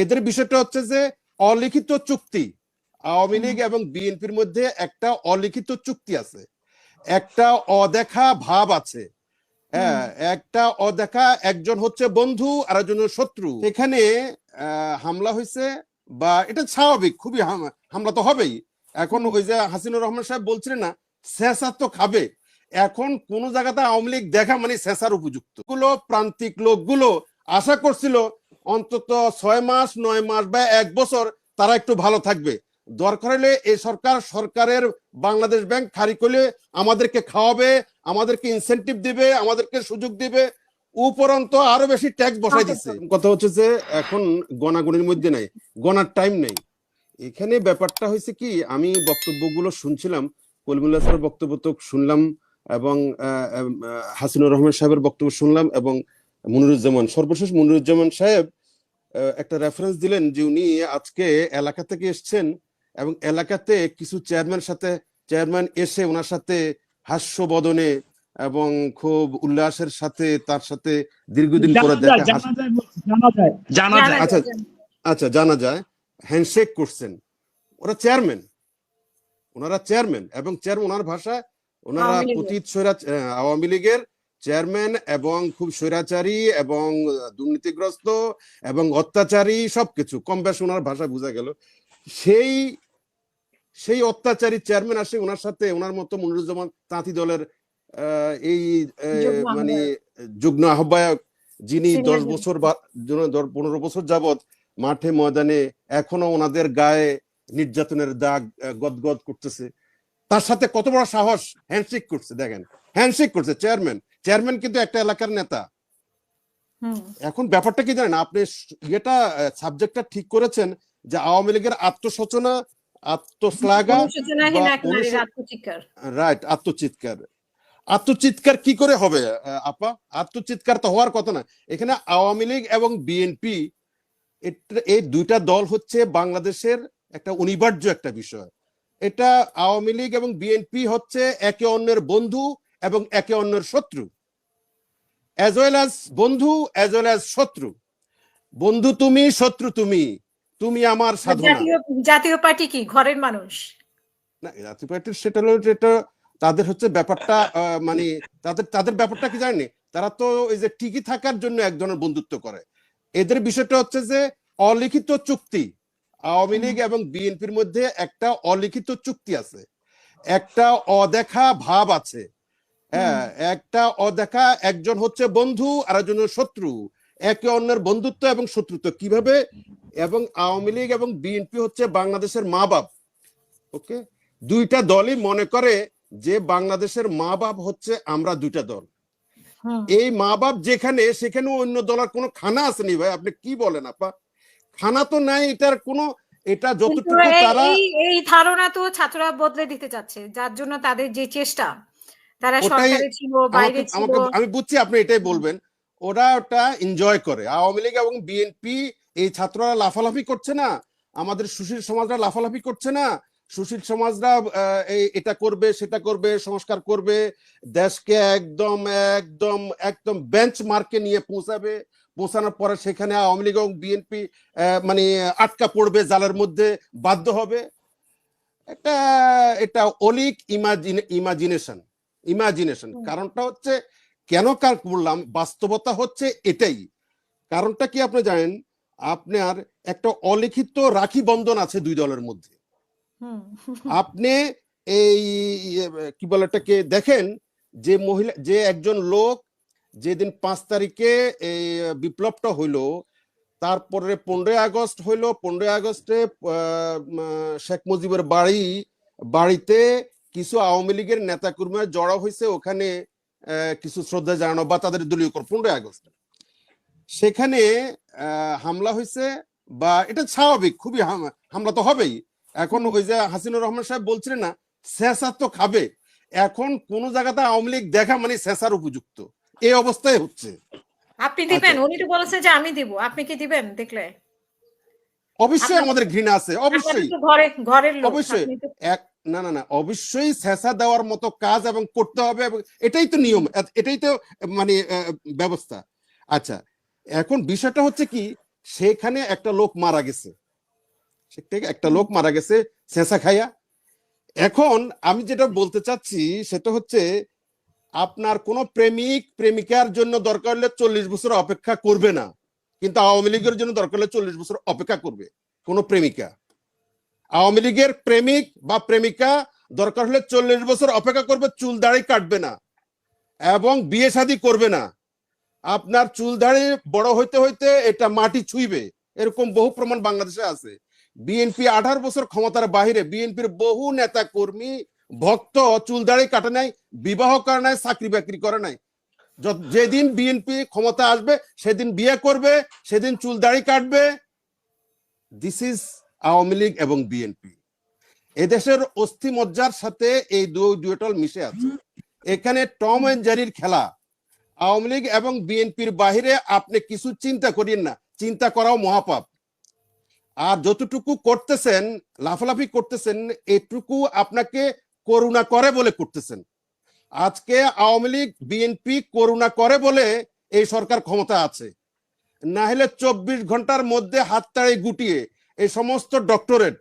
এদের বিষয়টা হচ্ছে যে অলিখিত চুক্তি আওয়ামী লীগ এবং বিএনপির মধ্যে একটা অলিখিত চুক্তি আছে। একটা অদেখা ভাব আছে। হ্যাঁ একটা অদেখা একজন হচ্ছে বন্ধু আর একজন শত্রু। এখানে হামলা হয়েছে বা এটা স্বাভাবিক খুবই হাম- হামলা তো হবেই। এখন ওই যে হাসিনুর রহমান সাহেব বলছিলেন না শেষা তো খাবে। এখন কোন জায়গাতে আওয়ামী লীগ দেখা মানে শেষার উপযুক্ত। গুলো প্রান্তিক লোকগুলো আশা করছিল অন্তত ছয় মাস নয় মাস বা এক বছর তারা একটু ভালো থাকবে। দরকার হলে এই সরকার সরকারের বাংলাদেশ ব্যাংক খারি করলে আমাদেরকে খাওয়াবে আমাদেরকে ইনসেনটিভ দিবে আমাদেরকে সুযোগ দিবে। উপরন্ত আরও বেশি ট্যাক্স বসাই দিচ্ছে। কথা হচ্ছে যে এখন গণাগণির মধ্যে নাই গণার টাইম নেই। এখানে ব্যাপারটা হয়েছে কি আমি বক্তব্যগুলো শুনছিলাম কলিমুল্লাহ স্যারের বক্তব্য তো শুনলাম এবং হাসিনুর রহমান সাহেবের বক্তব্য শুনলাম এবং মনিরুজ্জামান সর্বশেষ মনিরুজ্জামান সাহেব একটা রেফারেন্স দিলেন যে উনি আজকে এলাকা থেকে এসছেন এবং এলাকাতে কিছু চেয়ারম্যান সাথে চেয়ারম্যান এসে ওনার সাথে হাস্য বদনে এবং খুব উল্লাসের সাথে তার সাথে দীর্ঘদিন পরে দেখা জানা যায় আচ্ছা আচ্ছা জানা যায়। হ্যান্ডশেক করছেন। ওরা চেয়ারম্যান ওনারা চেয়ারম্যান এবং চেয়ারম্যান ওনার ভাষায় ওনারা আহ, আওয়ামী লীগের চেয়ারম্যান এবং খুব স্বৈরাচারী এবং দুর্নীতিগ্রস্ত এবং অত্যাচারী সবকিছু কম বেশ ওনার ভাষা বোঝা গেল। সেই সেই অত্যাচারী চেয়ারম্যান আসে ওনার সাথে ওনার মতো মনিরুজ্জামান তাঁতি দলের আহ, এই মানে। যুগ্ম আহ্বায়ক যিনি দশ বছর বা পনেরো বছর যাবত মাঠে ময়দানে এখনও ওনাদের গায়ে নির্যাতনের দাগ গদগদ করতেছে। তার সাথে কত বড় সাহস হ্যান্ডশেক করছে দেখেন। হ্যান্ডশেক করছে চেয়ারম্যান। চেয়ারম্যান কিন্তু একটা এলাকার নেতা। এখন ব্যাপারটা কি জানেন? আপনি ইয়েটা সাবজেক্টটা ঠিক করেছেন যে আওয়ামী লীগের আত্মসচনা আত্মশ্লাঘা অনুশো- আত্মচিৎকার। রাইট আত্মচিৎকার। আত্মচিৎকার কি করে হবে আপা? আত্মচিৎকার তো হওয়ার কথা না। এখানে আওয়ামী লীগ এবং বিএনপি এই দুইটা দল হচ্ছে বাংলাদেশের একটা অনিবার্য একটা বিষয়। এটা আওয়ামী লীগ এবং বিএনপি হচ্ছে একে অন্যের বন্ধু এবং একে অন্যের শত্রু। অ্যাজ ওয়েল অ্যাজ বন্ধু অ্যাজ ওয়েল অ্যাজ শত্রু। বন্ধু তুমি শত্রু তুমি। তুমি আমার সাধনা। জাতীয় পার্টি কি? ঘরের মানুষ? না জাতীয় পার্টির সেটা হলো যেটা তাদের হচ্ছে ব্যাপারটা মানে তাদের তাদের ব্যাপারটা কি জানেনি? তারা তো ওই যে টিকি থাকার জন্য এক ধরনের বন্ধুত্ব করে। এদের বিষয়টা হচ্ছে যে অলিখিত চুক্তি। আওয়ামী লীগ এবং বিএনপির মধ্যে একটা অলিখিত চুক্তি আছে। একটা অদেখা ভাব আছে। হ্যাঁ একটা অদেখা একজন হচ্ছে বন্ধু আর একজন শত্রু। একে অন্যের বন্ধুত্ব এবং শত্রুত্ব কীভাবে? এবং আওয়ামী লীগ এবং বিএনপি হচ্ছে বাংলাদেশের মা বাপ ওকে? দুইটা দলই মনে করে যে বাংলাদেশের মা বাপ হচ্ছে আমরা দুইটা দল। এই মা বাপ যেখানে সেখানে অন্য দলের কোনো খানা আসেনি ভাই আপনি কি বলেন আপা? খানা তো নাই এটার কোনো এটা যতটুকু তারা এই এই ধারণা তো ছাত্ররা বদলে দিতে চাচ্ছে যার জন্য তাদের যে চেষ্টা। তারা সরকারে ছিল বাইরে ছিল। আমি বুঝছি আপনি এটাই বলবেন। ওরা ওটা এনজয় করে। আওয়ামী লীগ এবং বিএনপি এই ছাত্ররা লাফালাফি করছে না? আমাদের সুশীল সমাজরা লাফালাফি করছে না? সুশীল সমাজরা এটা করবে সেটা করবে সংস্কার করবে দেশকে একদম একদম একদম বেঞ্চ মার্কে নিয়ে পৌঁছাবে। পৌঁছানোর পরে সেখানে আওয়ামী লীগ এবং বিএনপি মানে আটকা পড়বে জালের মধ্যে বাধ্য হবে। এটা এটা অলিক ইমাজিন ইমাজিনেশন ইমাজিনেশন কারণটা হচ্ছে কেন কার বললাম বাস্তবতা হচ্ছে এটাই। কারণটা কি আপনি জানেন? আপনার একটা অলিখিত রাখি বন্ধন আছে দুই দলের মধ্যে। আপনি এই ইয়ে, কি বলে এটাকে দেখেন যে মহিলা যে একজন লোক যেদিন পাঁচ তারিখে এই বিপ্লবটা হইল তারপরে পনেরোই আগস্ট হইল পনেরোই আগস্টে শেখ মুজিবের বাড়ি বাড়িতে কিছু আওয়ামী লীগের নেতাকর্মীরা জড়ো হয়েছে ওখানে কিছু শ্রদ্ধা জানানো বা তাদের দলীয় কর পনেরোই আগস্ট। সেখানে হামলা হয়েছে বা এটা স্বাভাবিক খুবই হামলা তো হবেই। এখন ওই যে হাসিনুর রহমান সাহেব বলছিলেন না শেষা তো খাবে। এখন কোন জায়গাতে আওয়ামী লীগ দেখা মানে শেষার উপযুক্ত। এই অবস্থায় হচ্ছে। আপনি দিবেন? আচ্ছা। উনি তো বলেছে যে আমি দিব। আপনি কি দিবেন দেখলে? অবশ্যই আমাদের ঘৃণা আছে অবশ্যই। ঘরে ঘরের লোক অবশ্যই। এক না না না, অবশ্যই শেষা দেওয়ার মতো কাজ এবং করতে হবে এবং এটাই তো নিয়ম এটাই তো মানে ব্যবস্থা। আচ্ছা এখন বিষয়টা হচ্ছে কি, সেখানে একটা লোক মারা গেছে। থেকে একটা লোক মারা গেছে চেঁচা খাইয়া। এখন আমি যেটা বলতে চাচ্ছি, সেটা হচ্ছে আপনার কোন প্রেমিক, প্রেমিকার জন্য দরকার হলে চল্লিশ বছর অপেক্ষা করবে না, কিন্তু আওয়ামী লীগের জন্য দরকার হলে চল্লিশ বছর অপেক্ষা করবে, কোন প্রেমিকা। আওয়ামী লীগের প্রেমিক বা প্রেমিকা দরকার হলে চল্লিশ বছর অপেক্ষা করবে, চুল দাড়ি কাটবে না এবং বিয়ে শাদী করবে না। আপনার চুল দাড়ি বড় হইতে হইতে এটা মাটি ছুঁইবে, এরকম বহু প্রমাণ বাংলাদেশে আছে। বিএনপি আঠারো বছর ক্ষমতার বাহিরে বিএনপির বহু নেতা কর্মী ভক্ত চুল দাড়ি কাটে নাই, বিবাহ করে নাই, চাকরি বাকরি করে নাই। যেদিন বিএনপি ক্ষমতা আসবে, সেদিন বিয়ে করবে, সেদিন চুল দাড়ি কাটবে। দিস ইজ আওয়ামী লীগ এবং বিএনপি। এদেশের অস্থি মজ্জার সাথে এই দুই ডুয়েটল মিশে আছে। এখানে টম এন্ড জেরির খেলা। আওয়ামী লীগ এবং বিএনপির বাহিরে আপনি কিছু চিন্তা করিয়েন না। চিন্তা করাও মহাপাপ। আর যতটুকু করতেছেন লাফালাফি করতেছেন এটুকু আপনাকে করুণা করে বলে করতেছেন। আজকে আওয়ামী লীগ বিএনপি করুণা করে বলে এই সরকার ক্ষমতা আছে। না হলে চব্বিশ ঘণ্টার মধ্যে হাততাড়ি গুটিয়ে এই সমস্ত ডক্টরেট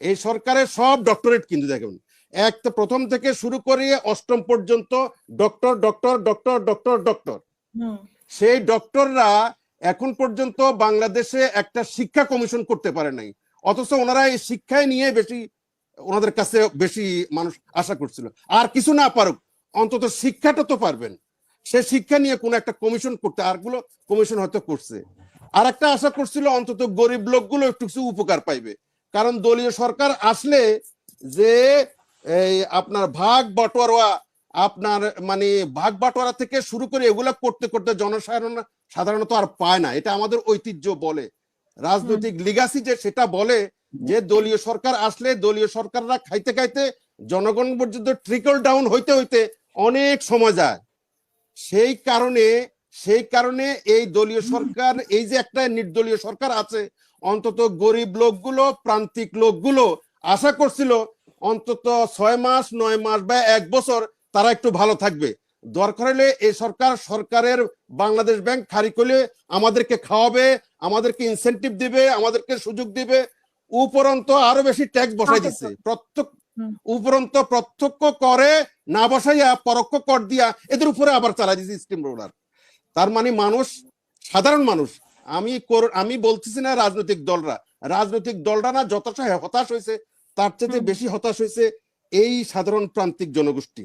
এই সরকারের সব ডক্টরেট কিন্তু দেখুন। এক তো প্রথম থেকে শুরু করে অষ্টম পর্যন্ত doctor doctor doctor doctor doctor সেই ডক্টররা এখন পর্যন্ত বাংলাদেশে একটা শিক্ষা কমিশন করতে পারে নাই। অথচ ওনারা এই শিক্ষায় নিয়ে বেশি ওনাদের কাছে বেশি মানুষ আশা করছিল। আর কিছু না পারুক অন্তত শিক্ষাটা তো পারবেন। সে শিক্ষা নিয়ে কোনো একটা কমিশন করতে আরগুলো কমিশন হয়তো করছে। আর একটা আশা করছিল অন্তত গরিব লোকগুলো একটু কিছু উপকার পাইবে। কারণ দলীয় সরকার আসলে যে এই আপনার ভাগ বটোয়ারা আপনার মানে ভাগ বাটোয়ারা থেকে শুরু করে এগুলা করতে করতে জনসাধারণ সাধারণত আর পায় না। এটা আমাদের ঐতিহ্য বলে। রাজনৈতিক লিগাসি যে সেটা বলে যে দলীয় সরকার আসলে দলীয় সরকাররা খাইতে খাইতে জনগণ পর্যন্ত ট্রিকল ডাউন হইতে হইতে অনেক সময় যায়। সেই কারণে সেই কারণে এই দলীয় সরকার এই যে একটা নির্দলীয় সরকার আছে অন্তত গরিব লোকগুলো প্রান্তিক লোকগুলো আশা করছিল অন্তত ছয় মাস নয় মাস বা এক বছর তারা একটু ভালো থাকবে। দরকার হলে এই সরকার সরকারের বাংলাদেশ ব্যাংক খারি করলে আমাদেরকে খাওয়াবে আমাদেরকে ইনসেনটিভ দিবে আমাদেরকে সুযোগ দিবে। উপরন্ত আরও বেশি ট্যাক্স বসাই দিচ্ছে প্রত্যেক হুম। উপরন্ত প্রত্যক্ষ করে না বসাইয়া পরোক্ষ কর দিয়া এদের উপরে আবার চালাই দিচ্ছে স্টিম রোলার তার মানে মানুষ সাধারণ মানুষ আমি আমি বলতেছি না রাজনৈতিক দলরা। রাজনৈতিক দলরা না যতটা হতাশ হয়েছে তার চেয়ে বেশি হতাশ হয়েছে এই সাধারণ প্রান্তিক জনগোষ্ঠী।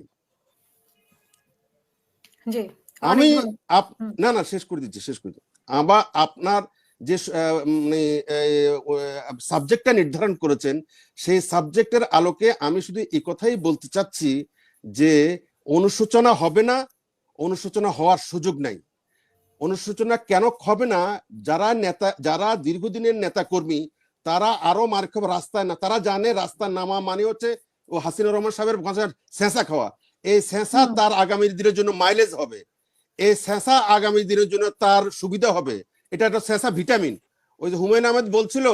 আমি না না শেষ করে দিচ্ছি শেষ করে আবার আপনার যে মানে সাবজেক্টটা নির্ধারণ করেছেন সেই সাবজেক্টের আলোকে আমি শুধু এই কথাই বলতে চাচ্ছি যে অনুশোচনা হবে না অনুশোচনা হওয়ার সুযোগ নাই। অনুশোচনা কেন হবে না? যারা নেতা যারা দীর্ঘদিনের নেতা কর্মী তারা আরও মার খাবে রাস্তায় না তারা জানে রাস্তার নামা মানে হচ্ছে ও হাসিনা রহমান সাহেবের ভাষার খাওয়া। এই সেঁসা তার আগামী দিনের জন্য মাইলেজ হবে। এই সেঁসা আগামী দিনের জন্য তার সুবিধা হবে। এটা একটা সেঁসা ভিটামিন ওই যে হুমায়ুন আহমেদ বলছিল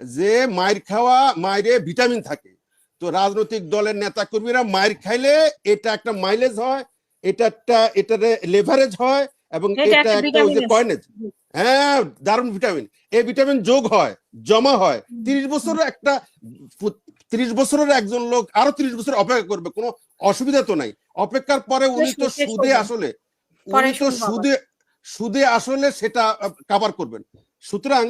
যে মায়ের খাওয়া মায়েরে ভিটামিন থাকে। তো রাজনৈতিক দলের নেতা কর্মীরা মায়ের খাইলে এটা একটা মাইলেজ হয় এটা একটা এটা লেভারেজ হয় এবং এটা একটা ওই যে কয়নেজ হ্যাঁ দারুণ ভিটামিন এই ভিটামিন যোগ হয় জমা হয়। তিরিশ বছরের একটা তিরিশ বছরের একজন লোক আরও তিরিশ বছর অপেক্ষা করবে কোনো অসুবিধা তো নাই। অপেক্ষার পরে উনি তো সুদে আসলে উনি তো সুদে সুদে আসলে সেটা কাভার করবেন। সুতরাং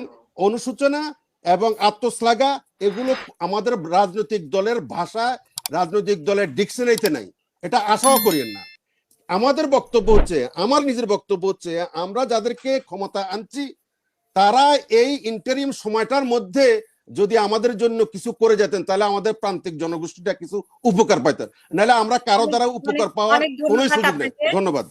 অনুসূচনা এবং আত্মশ্লাঘা এগুলো আমাদের রাজনৈতিক দলের ভাষা রাজনৈতিক দলের ডিকশনারিতে নাই। এটা আশাও করিয়েন না। আমাদের বক্তব্য হচ্ছে আমার নিজের বক্তব্য হচ্ছে আমরা যাদেরকে ক্ষমতা আনছি তারা এই ইন্টারিম সময়টার মধ্যে যদি আমাদের জন্য কিছু করে যেতেন তাহলে আমাদের প্রান্তিক জনগোষ্ঠীটা কিছু উপকার পাইতেন। নাহলে আমরা কারও দ্বারা উপকার পাওয়ার কোন সুযোগ নেই। ধন্যবাদ।